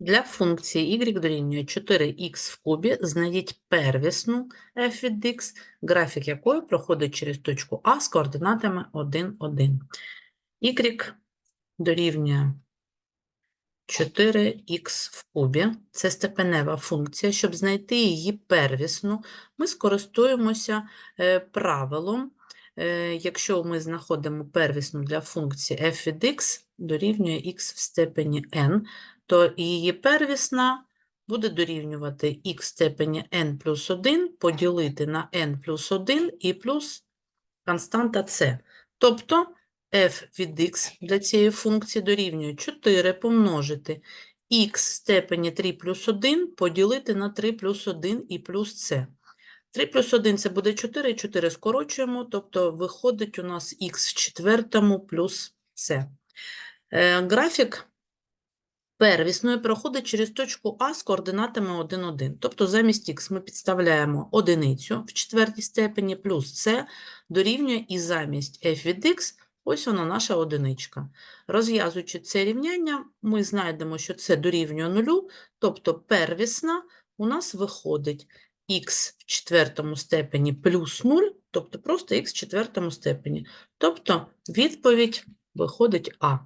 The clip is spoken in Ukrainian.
Для функції y дорівнює 4х в кубі знайдіть первісну f від x, графік якої проходить через точку А з координатами 1, 1. y дорівнює 4х в кубі. Це степенева функція. Щоб знайти її первісну, ми скористуємося е, правилом. Е, Якщо ми знаходимо первісну для функції f від x дорівнює x в степені n, то її первісна буде дорівнювати х степені n плюс 1 поділити на n плюс 1 і плюс константа c. Тобто f від x для цієї функції дорівнює 4 помножити х степені 3 плюс 1 поділити на 3 плюс 1 і плюс c. 3 плюс 1 це буде 4, 4 скорочуємо, тобто виходить у нас х в четвертому плюс c. Е, Графік первісної проходить через точку А з координатами 1, 1. Тобто замість х ми підставляємо одиницю в четвертій степені плюс c дорівнює і замість f від x, ось вона наша одиничка. Розв'язуючи це рівняння, ми знайдемо, що це дорівнює нулю, тобто первісна у нас виходить х в четвертому степені плюс 0, тобто просто х в четвертому степені. Тобто відповідь виходить А.